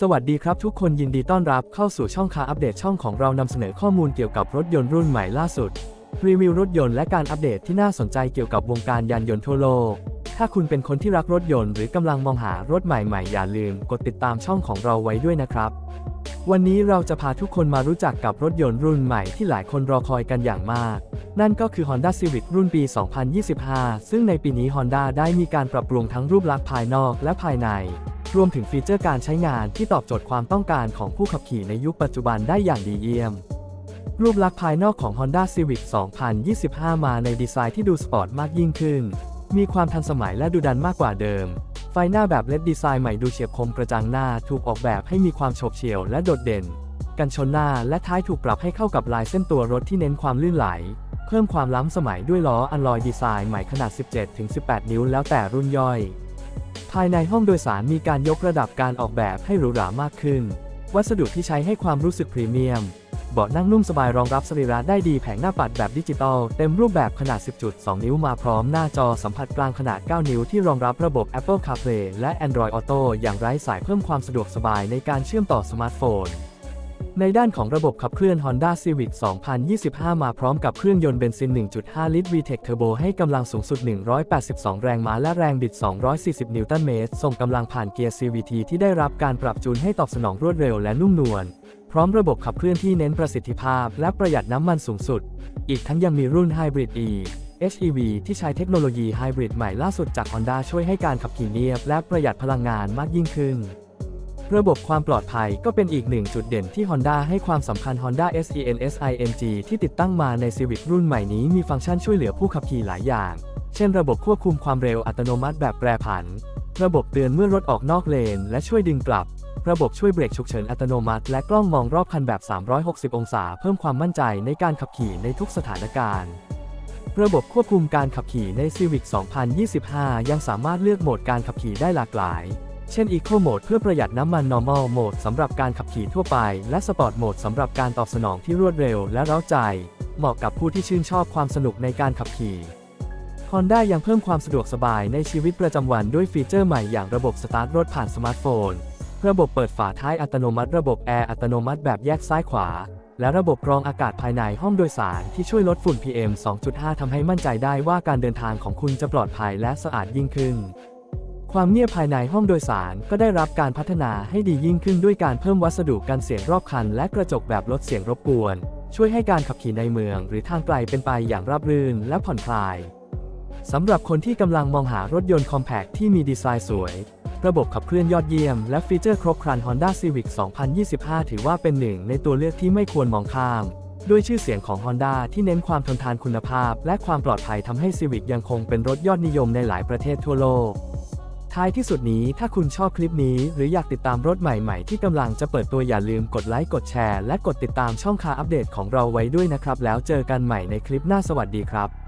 สวัสดีครับทุกคนยินดีต้อนรับเข้าสู่ช่องคาอัปเดตช่องของเรานำเสนอข้อมูลเกี่ยวกับรถยนต์รุ่นใหม่ล่าสุด รีวิวรถยนต์และการอัปเดตที่น่าสนใจเกี่ยวกับวงการยานยนต์ทั่วโลก ถ้าคุณเป็นคนที่รักรถยนต์หรือกำลังมองหารถใหม่ๆ อย่าลืมกดติดตามช่องของเราไว้ด้วยนะครับ วันนี้เราจะพาทุกคนมารู้จักกับรถยนต์รุ่นใหม่ที่หลายคนรอคอยกันอย่างมาก นั่นก็คือ Honda Civic รุ่นปี 2025 ซึ่งในปีนี้ Honda ได้มีการปรับปรุงทั้งรูปลักษณ์ภายนอกและภายใน รวมถึงฟีเจอร์การใช้งานที่ตอบโจทย์ความต้องการของผู้ขับขี่ในยุคปัจจุบันได้อย่างดีเยี่ยม รูปลักษณ์ภายนอกของ Honda Civic 2025 มาในดีไซน์ที่ดูสปอร์ตมากยิ่งขึ้น มีความทันสมัยและดูดันมากกว่าเดิม ไฟหน้าแบบเลดดีไซน์ใหม่ดูเฉียบคมกระจังหน้าถูกออกแบบให้มีความโฉบเฉี่ยวและโดดเด่น กันชนหน้าและท้ายถูกปรับให้เข้ากับลายเส้นตัวรถที่เน้นความลื่นไหลเพิ่มความล้ำสมัยด้วยล้ออัลลอยดีไซน์ใหม่ขนาด 17-18 นิ้วแล้วแต่รุ่นย่อย ภายในห้องโดยสารมีการยกระดับการออกแบบให้หรูหรามากขึ้น วัสดุที่ใช้ให้ความรู้สึกพรีเมียม เบาะนั่งนุ่มสบายรองรับสรีระได้ดีแผงหน้าปัดแบบดิจิตอลเต็มรูปแบบขนาด 10.2 นิ้วมาพร้อมหน้าจอสัมผัสกลางขนาด 9 นิ้วที่รองรับระบบ Apple CarPlay และ Android Auto อย่างไร้สายเพิ่มความสะดวกสบายในการเชื่อมต่อสมาร์ทโฟน ในด้านของระบบขับเคลื่อน Honda Civic 2025 มาพร้อมกับเครื่องยนต์เบนซิน 1.5 ลิตร VTEC Turbo ให้กำลังสูงสุด 182 แรงม้าและแรงบิด 240 นิวตันเมตร ส่งกำลังผ่านเกียร์ CVT ที่ได้รับการปรับจูนให้ตอบสนองรวดเร็วและนุ่มนวล พร้อมระบบขับเคลื่อนที่เน้นประสิทธิภาพ และประหยัดน้ำมันสูงสุด อีกทั้งยังมีรุ่น Hybrid E HEV ที่ใช้เทคโนโลยีไฮบริดใหม่ล่าสุดจาก Honda ช่วยให้การขับขี่เนียบและประหยัดพลังงานมากยิ่งขึ้น ระบบความปลอดภัยก็เป็นอีกหนึ่งจุดเด่นที่ Honda ให้ความสำคัญ Honda SENSING ที่ติดตั้งมาใน Civic รุ่นใหม่นี้มีฟังก์ชันช่วยเหลือผู้ขับขี่หลายอย่าง เช่นระบบควบคุมความเร็วอัตโนมัติแบบแปรผัน ระบบเตือนเมื่อรถออกนอกเลน และช่วยดึงกลับ ระบบช่วยเบรกฉุกเฉินอัตโนมัติ และกล้องมองรอบคันแบบ 360 องศา เพิ่มความมั่นใจในการขับขี่ในทุกสถานการณ์ระบบควบคุมการขับขี่ใน Civic 2025 ยังสามารถเลือกโหมดการขับขี่ได้หลากหลาย เช่น Eco Mode เพื่อประหยัดน้ำมัน Normal Mode สำหรับการขับขี่ทั่วไป และ Sport Mode สำหรับการตอบสนองที่รวดเร็วและเร้าใจ เหมาะกับผู้ที่ชื่นชอบความสนุกในการขับขี่ Honda ยังเพิ่มความสะดวกสบายในชีวิตประจำวันด้วยฟีเจอร์ใหม่อย่างระบบสตาร์ทรถผ่านสมาร์ทโฟน ระบบเปิดฝาท้ายอัตโนมัติ ระบบแอร์อัตโนมัติแบบแยกซ้ายขวา และระบบกรองอากาศภายในห้องโดยสารที่ช่วยลดฝุ่น PM 2.5 ทำให้มั่นใจได้ว่าการเดินทางของคุณจะปลอดภัยและสะอาดยิ่งขึ้น ความเงียบภายในห้องโดยสารก็ได้รับการพัฒนาให้ดียิ่งขึ้นด้วยการเพิ่มวัสดุกันเสียงรอบคัน และกระจกแบบลดเสียงรบกวน ช่วยให้การขับขี่ในเมือง หรือทางไกลเป็นไปอย่างราบรื่นและผ่อนคลายสำหรับคนที่กำลังมองหารถยนต์คอมแพคที่มีดีไซน์สวย ระบบขับเคลื่อนยอดเยี่ยม และฟีเจอร์ครบครัน Honda Civic 2025 ถือว่าเป็นหนึ่งในตัวเลือกที่ไม่ควรมองข้ามด้วยชื่อเสียงของ Honda ที่เน้นความทนทานคุณภาพ และความปลอดภัยทำให้ Civic ยังคงเป็นรถยอดนิยมในหลายประเทศทั่วโลก ท้ายที่สุดนี้ถ้าคุณชอบคลิปนี้หรืออยากติดตามรถใหม่ๆ ที่กำลังจะเปิดตัวอย่าลืมกดไลค์กดแชร์และกดติดตามช่องคาอัปเดตของเราไว้ด้วยนะครับ แล้วเจอกันใหม่ในคลิปหน้าสวัสดีครับ